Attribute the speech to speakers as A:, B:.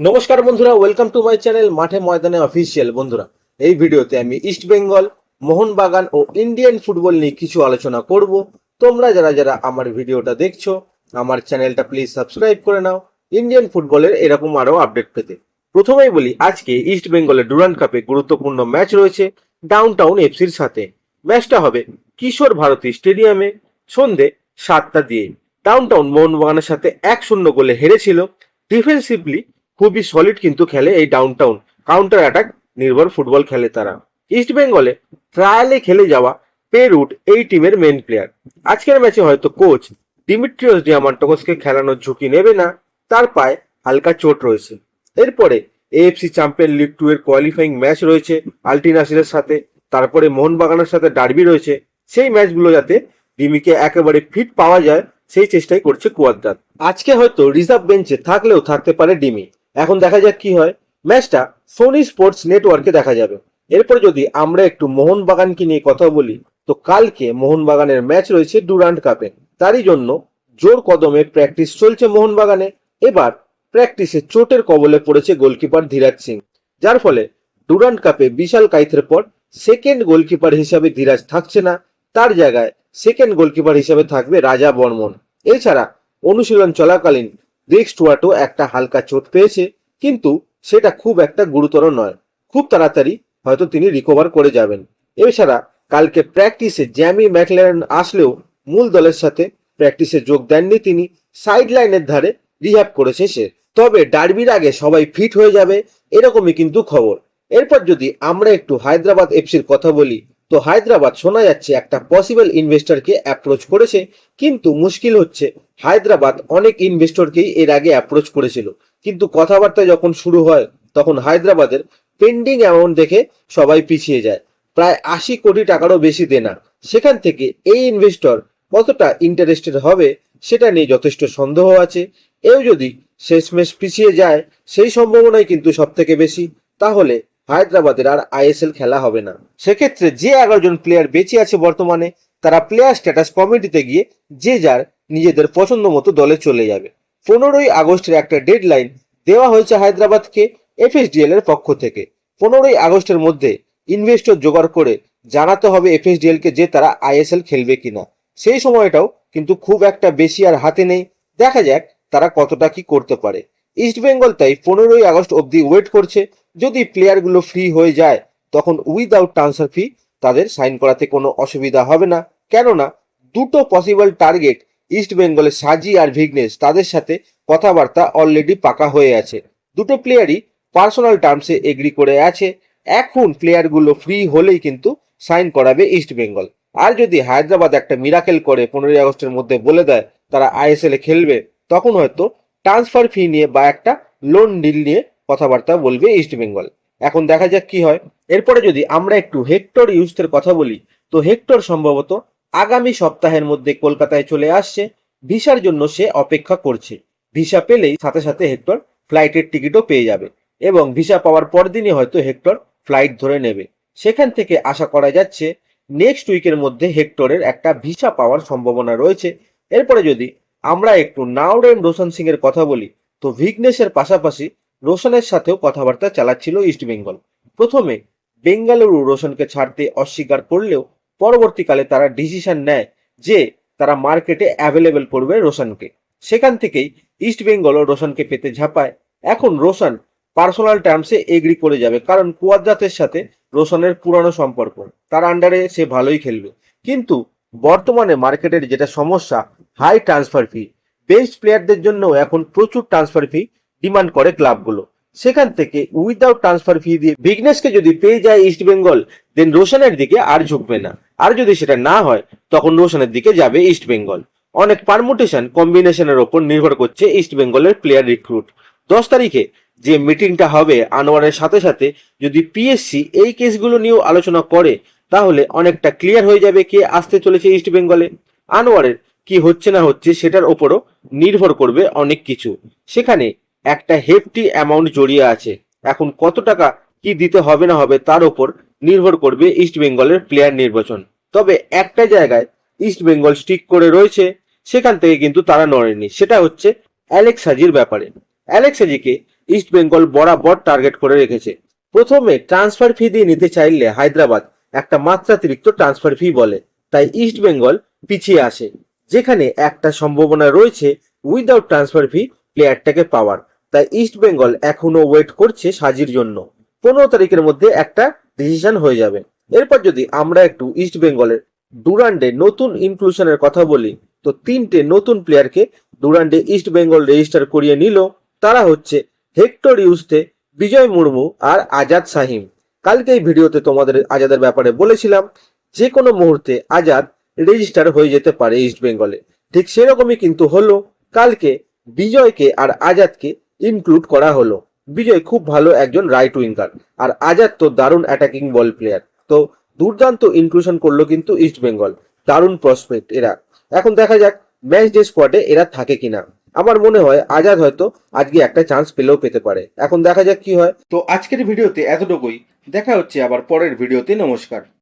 A: নমস্কার বন্ধুরা welcome to my channel মাঠে ময়দানে অফিসিয়াল বন্ধুরা, এই ভিডিওতে আমি ইস্ট বেঙ্গল মোহনবাগান ও ইন্ডিয়ান ফুটবল নিয়ে কিছু আলোচনা করব। তোমরা যারা যারা আমার ভিডিওটা দেখছ, আমার চ্যানেলটা প্লিজ সাবস্ক্রাইব করে নাও। ইন্ডিয়ান ফুটবলের এরকম আরও আপডেট পেতে। প্রথমেই বলি, আজকে ইস্ট বেঙ্গলের ডুরান্ড কাপে গুরুত্বপূর্ণ ম্যাচ রয়েছে ডাউন টাউন এফসির সাথে। ম্যাচটা হবে কিশোর ভারতী স্টেডিয়ামে সন্ধে সাতটা দিয়ে। ডাউন টাউন মোহনবাগানের সাথে এক শূন্য গোলে হেরেছিল। ডিফেন্সিভলি খুবই সলিড কিন্তু খেলে এই ডাউন টাউন কাউন্টার অ্যাটাক নির্ভর ফুটবল খেলে তারা। ইস্ট বেঙ্গলে ট্রায়ালে খেলে যাওয়া পেরুট এই টিমের মেন প্লেয়ার আজকের ম্যাচে হয়তো কোচ ডিমিট্রিয়াস ডিয়ামান্টোকসকে খেলানোর ঝুঁকি নেবে না, তার পায়ে হালকা চোট রয়েছে। এরপরে এএফসি চ্যাম্পিয়ন লিগ টু এর কোয়ালিফাইং ম্যাচ রয়েছে আলটিনাসিরের সাথে, তারপরে মোহনবাগানের সাথে ডার্বি রয়েছে। সেই ম্যাচগুলো যাতে ডিমিকে একেবারে ফিট পাওয়া যায়, সেই চেষ্টাই করছে কুয়াদ্রাত আজকে হয়তো রিজার্ভ বেঞ্চে থাকলেও থাকতে পারে ডিমি। এখন দেখা যাক কি হয়। ম্যাচটা সোনি স্পোর্টস নেটওয়ার্কে দেখা যাবে। এরপর যদি আমরা একটু মোহনবাগানকে নিয়ে কথা বলি, তো কালকে মোহনবাগানের ম্যাচ রয়েছে ডুরান্ড কাপে তারই জন্য জোর কদমে প্র্যাকটিস চলছে মোহনবাগানে। এবার প্র্যাকটিসে চোটের কবলে পড়েছে গোলকিপার ধীরাজ সিং। যার ফলে ডুরান্ড কাপে বিশাল কাইথের পর সেকেন্ড গোলকিপার হিসাবে ধীরাজ থাকছে না। তার জায়গায় সেকেন্ড গোলকিপার হিসাবে থাকবে রাজা বর্মন। এছাড়া অনুশীলন চলাকালীন রিক স্টুয়ার্টও একটা হালকা চোট পেয়েছে, কিন্তু সেটা খুব একটা গুরুতর নয়। খুব তাড়াতাড়ি হয়তো তিনি রিকভার করে যাবেন। এছাড়া কালকে প্র্যাকটিসে জ্যামি ম্যাকলারেন আসলেও মূল দলের সাথে প্র্যাকটিসে যোগ দেননি তিনি সাইড লাইনের ধারে রিহ্যাব করেছে সে। তবে ডার্বির আগে সবাই ফিট হয়ে যাবে, এরকমই কিন্তু খবর। এরপর যদি আমরা একটু হায়দ্রাবাদ এফসির কথা বলি তো হায়দ্রাবাদ শোনা যাচ্ছে একটা পসিবল ইনভেস্টরকে অ্যাপ্রোচ করেছে, কিন্তু মুশকিল হচ্ছে। হায়দ্রাবাদ অনেক ইনভেস্টরকেই এর আগে অ্যাপ্রোচ করেছিল। কিন্তু কথাবার্তা যখন শুরু হয়, তখন হায়দ্রাবাদের পেন্ডিং অ্যামাউন্ট দেখে সবাই পিছিয়ে যায়। প্রায় আশি কোটি টাকারও বেশি দেনা। সেখান থেকে এই ইনভেস্টর কতটা ইন্টারেস্টেড হবে, সেটা নিয়ে যথেষ্ট সন্দেহ আছে। এও যদি শেষমেশ পিছিয়ে যায়, সেই সম্ভাবনাই কিন্তু সব থেকে বেশি। তাহলে হায়দ্রাবাদের আর আইএসএল খেলা হবে না। সেক্ষেত্রে যে এগারো জন প্লেয়ার বেঁচে আছে বর্তমানে, তারা প্লেয়ার স্ট্যাটাস কমিটিতে গিয়ে যে যার নিজেদের পছন্দ মতো দলে চলে যাবে। পনেরোই আগস্টের একটা ডেডলাইন দেওয়া হয়েছে হায়দ্রাবাদকে এফএসডিএল এর পক্ষ থেকে। পনেরোই আগস্টের মধ্যে ইনভেস্টর জোগাড় করে জানাতে হবে এফএসডিএল কে যে তারা আইএসএল খেলবে কিনা। সেই সময়টাও কিন্তু খুব একটা বেশি আর হাতে নেই। দেখা যাক তারা কতটা কি করতে পারে। ইস্ট বেঙ্গল তাই পনেরোই আগস্ট অবধি ওয়েট করছে। যদি প্লেয়ারগুলো ফ্রি হয়ে যায়, তখন উইদাউট ট্রান্সফার ফি তাদের সাইন করাতে কোনো অসুবিধা হবে না। কেননা, দুটো পসিবল টার্গেট ইস্ট বেঙ্গলের সাজি আর ভিগনেশ তাদের সাথে কথাবার্তা অলরেডি পাকা হয়ে আছে। দুটো প্লেয়ারই পার্সোনাল টার্মসে এগ্রি করে আছে। এখন প্লেয়ারগুলো ফ্রি হলেই কিন্তু সাইন করাবে ইস্ট বেঙ্গল আর যদি হায়দ্রাবাদ একটা মিরাকেল করে, পনেরোই আগস্টের মধ্যে বলে দেয়, তারা আইএসএল এ খেলবে, তখন হয়তো ট্রান্সফার ফি নিয়ে বা একটা লোন ডিল নিয়ে কথাবার্তা বলবে ইস্ট বেঙ্গল এখন দেখা যাক কি হয়। এরপরে যদি আমরা একটু হেক্টর ইউজের কথা বলি, তো হেক্টর সম্ভবত আগামী সপ্তাহের মধ্যে কলকাতায় চলে আসছে। ভিসার জন্য সে অপেক্ষা করছে। ভিসা পেলেই সাথে সাথে হেক্টর ফ্লাইটের টিকিটও পেয়ে যাবে এবং ভিসা পাওয়ার পরদিনই হয়তো হেক্টর ফ্লাইট ধরে নেবে। সেখান থেকে আশা করা যাচ্ছে নেক্সট উইকের মধ্যে হেক্টরের একটা ভিসা পাওয়ার সম্ভাবনা রয়েছে। এরপরে যদি আমরা একটু নাওরেম রোশন সিং এর কথা বলি। তো ভিগনেশের পাশাপাশি রোশনের সাথেও কথাবার্তা চালাচ্ছিল ইস্ট বেঙ্গল। প্রথমে বেঙ্গালুরু রোশনকে ছাড়তে অস্বীকার করলেও পরবর্তীকালে তারা ডিসিশন নেয় যে তারা মার্কেটে অ্যাভেলেবেল করবে রোশনকে। সেখান থেকেই ইস্ট বেঙ্গলও রোশনকে পেতে ঝাঁপায়। এখন রোশন পার্সোনাল টার্মসে এগ্রি করে যাবে, কারণ কুয়াদ্রাতের সাথে রোশনের পুরানো সম্পর্ক, তার আন্ডারে সে ভালোই খেলবে। কিন্তু বর্তমানে মার্কেটের যেটা সমস্যা হাই ট্রান্সফার ফি বেস্ট প্লেয়ারদের জন্য এখন প্রচুর ট্রান্সফার ফি ডিমান্ড করে ক্লাবগুলো সেখান থেকে উইদাউট ট্রান্সফার ফি দিয়ে বিগনেসকে যদি পেয়ে যায় ইস্ট বেঙ্গল দেন রোশনের দিকে আর ঝুঁকবে না। আর যদি সেটা না হয়, তখন রোশনের দিকে যাবে ইস্ট বেঙ্গল অনেক পারমুটেশন কম্বিনেশনের ওপর নির্ভর করছে ইস্ট বেঙ্গলের প্লেয়ার রিক্রুট দশ তারিখে যে মিটিংটা হবে, আনোয়ারের সাথে সাথে যদি পিএসসি এই কেসগুলো নিয়েও আলোচনা করে তাহলে অনেকটা ক্লিয়ার হয়ে যাবে কে আসতে চলেছে ইস্ট বেঙ্গলে আনোয়ারের কি হচ্ছে না হচ্ছে সেটার ওপরও নির্ভর করবে অনেক কিছু। সেখানে একটা হেফটি অ্যামাউন্ট জড়িয়ে আছে। এখন কত টাকা কি দিতে হবে না হবে তার ওপর নির্ভর করবে ইস্ট বেঙ্গলের প্লেয়ার নির্বাচন। তবে একটা জায়গায় ইস্ট বেঙ্গল স্টিক করে রয়েছে, সেখান থেকে কিন্তু তারা নড়েনি। সেটা হচ্ছে অ্যালেক্স হাজির ব্যাপারে। অ্যালেক্স হাজিকে ইস্ট বেঙ্গল বরাবর টার্গেট করে রেখেছে। প্রথমে ট্রান্সফার ফি দিয়ে নিতে চাইলে হায়দ্রাবাদ একটা মাত্রাতিরিক্ত ট্রান্সফার ফি বলে। তাই ইস্ট বেঙ্গল পিছিয়ে আসে, যেখানে একটা সম্ভাবনা রয়েছে উইদাউট ট্রান্সফার ফি প্লেয়ারটাকে পাওয়ার। তাই ইস্ট বেঙ্গল এখনও ওয়েট করছে সাজির জন্য। পনেরো তারিখের মধ্যে একটা ডিসিশন হয়ে যাবে। এরপর যদি আমরা একটু ইস্ট বেঙ্গলের ডুরান্ডে নতুন ইনক্লুশনের কথা বলি, তো তিনটে নতুন প্লেয়ারকে ডুরান্ডে ইস্ট বেঙ্গল রেজিস্টার করিয়ে নিল। তারা হচ্ছে হেক্টর ইউস্তে বিজয় মুর্মু আর আজাদ সাহিম কালকে এই ভিডিওতে তোমাদের আজাদের ব্যাপারে বলেছিলাম যে কোনো মুহূর্তে আজাদ রেজিস্টার হয়ে যেতে পারে ইস্ট বেঙ্গলে ঠিক সেরকমই কিন্তু হলো, কালকে বিজয়কে আর আজাদকে ইনক্লুড করা হলো। বিজয় খুব ভালো একজন রাইট উইঙ্গার আর আজাদ তো দারুণ অ্যাটাকিং বল প্লেয়ার তো দুর্দান্ত ইনক্লুশন করল কিন্তু ইস্ট বেঙ্গল দারুণ প্রসপেক্ট এরা। এখন দেখা যাক ম্যাচ ডে স্কোয়াডে এরা থাকে কিনা। আমার মনে হয় আজাদ হয়তো আজকে একটা চান্স পেলেও পেতে পারে। এখন দেখা যাক কি হয়। তো আজকের ভিডিওতে এতটুকুই। দেখা হচ্ছে আবার পরের ভিডিওতে নমস্কার।